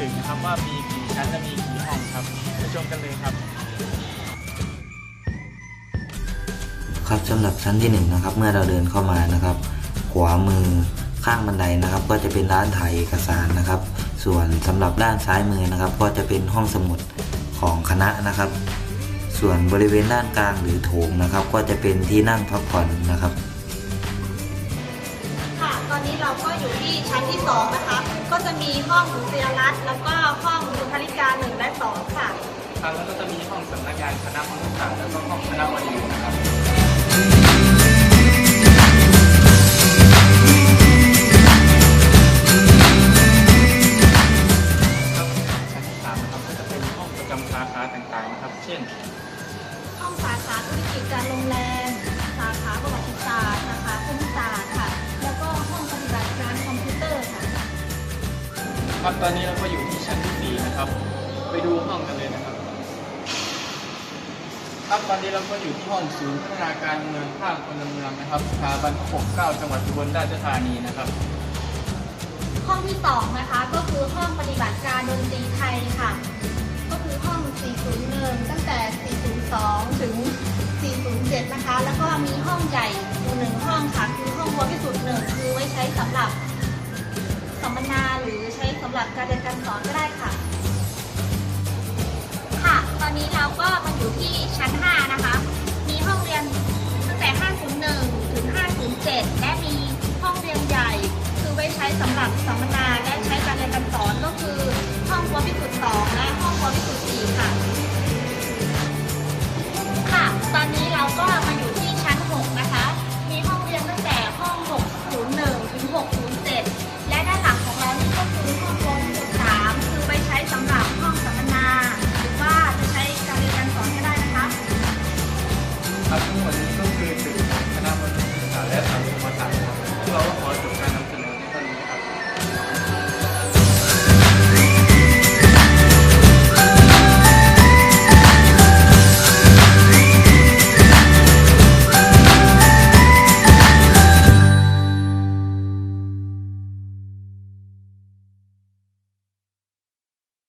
ถึงนะครับว่ามีกี่ชั้นและมีกี่ห้องครับไปชมกันเลยครับ ครับสำหรับชั้นที่หนึ่งนะครับเมื่อเราเดินเข้ามานะครับ ขวามือข้างบันไดนะครับ ก็จะเป็นร้านถ่ายเอกสารนะครับ ส่วนสำหรับด้านซ้ายมือนะครับ ก็จะเป็นห้องสมุดของคณะนะครับ ส่วนบริเวณด้านกลางหรือโถงนะครับ ก็จะเป็นที่นั่งพักผ่อนนะครับ ค่ะ ตอนนี้เราก็อยู่ที่ชั้นที่ 2 นะคะ ก็จะมีห้องสุนทรรัตน์แล้วก็ห้องบุคลิกาหนึ่งและสองค่ะ ครับแล้วก็จะมีห้องสำนักงานคณะผู้ศึกษาแล้วก็ห้องคณะบดีนะครับครับชั้นที่สามนะครับก็จะเป็นห้องประจำสาขาต่างๆนะครับ เช่น ห้องสาขาธุรกิจการโรงแรม ครับ ตอนนี้เราก็อยู่ที่ชั้นที่สี่นะครับ ไปดูห้องกันเลยนะครับ ครับตอนนี้เราก็อยู่ที่ห้องศูนย์พัฒนาการเมืองภาคพลเมืองนะครับสถาบันพระปกเกล้าจังหวัดอุบลราชธานีนะครับห้องที่2นะคะก็คือห้องปฏิบัติการดนตรีไทยค่ะ ก็คือห้อง 401 ตั้งแต่ 402 ถึง 407 นะคะ แล้วก็มีห้องใหญ่ หรับการเรียนการสอนก็ได้ค่ะ ค่ะ ตอนนี้เราก็มาอยู่ที่ชั้น 5 นะคะ มีห้องเรียนตั้งแต่ 501 ถึง 507 และมีห้องเรียนใหญ่ คือไว้ใช้สำหรับสัมมนา 나와.